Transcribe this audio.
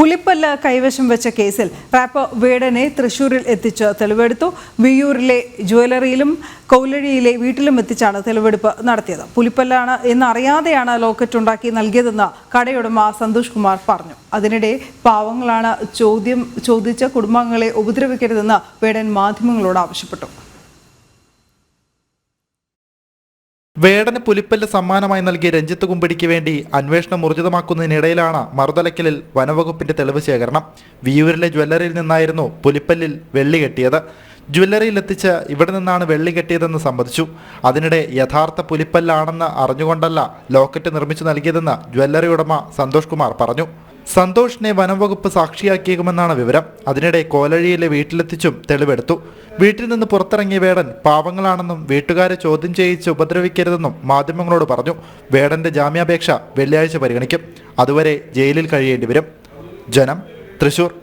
പുലിപ്പല്ല് കൈവശം വെച്ച കേസിൽ റാപ്പർ വേടനെ തൃശൂരിൽ എത്തിച്ച് തെളിവെടുത്തു. വിയൂരിലെ ജുവലറിയിലും കൗലഴിയിലെ വീട്ടിലും എത്തിച്ചാണ് തെളിവെടുപ്പ് നടത്തിയത്. പുലിപ്പല്ലാണ് എന്നറിയാതെയാണ് ലോക്കറ്റ് ഉണ്ടാക്കി നൽകിയതെന്ന് കടയുടമ സന്തോഷ് കുമാർ പറഞ്ഞു. അതിനിടെ പാവങ്ങളാണ് ചോദ്യം ചോദിച്ച കുടുംബാംഗങ്ങളെ ഉപദ്രവിക്കരുതെന്ന് വേടൻ മാധ്യമങ്ങളോട് ആവശ്യപ്പെട്ടു. വേടന് പുലിപ്പല്ല് സമ്മാനമായി നൽകിയ രഞ്ജിത്ത് കുമ്പിടിക്ക് വേണ്ടി അന്വേഷണം ഊർജിതമാക്കുന്നതിനിടയിലാണ് മറുതലക്കലിൽ വനവകുപ്പിന്റെ തെളിവ് ശേഖരണം. വിയൂരിലെ ജ്വല്ലറിയിൽ നിന്നായിരുന്നു പുലിപ്പല്ലിൽ വെള്ളി കെട്ടിയത്. ജ്വല്ലറിയിൽ എത്തിച്ച് ഇവിടെ നിന്നാണ് വെള്ളി കെട്ടിയതെന്ന് സമ്മതിച്ചു അതിനിടെ യഥാർത്ഥ പുലിപ്പല്ലാണെന്ന് അറിഞ്ഞുകൊണ്ടല്ല ലോക്കറ്റ് നിർമ്മിച്ചു നൽകിയതെന്ന് ജ്വല്ലറി ഉടമ സന്തോഷ് കുമാർ പറഞ്ഞു. സന്തോഷിനെ വനംവകുപ്പ് സാക്ഷിയാക്കിയേക്കുമെന്നാണ് വിവരം. അതിനിടെ കോലഴിയിലെ വീട്ടിലെത്തിച്ചും തെളിവെടുത്തു. വീട്ടിൽ നിന്ന് പുറത്തിറങ്ങിയ വേടൻ പാവങ്ങളാണെന്നും വീട്ടുകാരെ ചോദ്യം ചെയ്യിച്ച് ഉപദ്രവിക്കരുതെന്നും മാധ്യമങ്ങളോട് പറഞ്ഞു. വേടന്റെ ജാമ്യാപേക്ഷ വെള്ളിയാഴ്ച പരിഗണിക്കും. അതുവരെ ജയിലിൽ കഴിയേണ്ടി വരും. ജനം തൃശൂർ.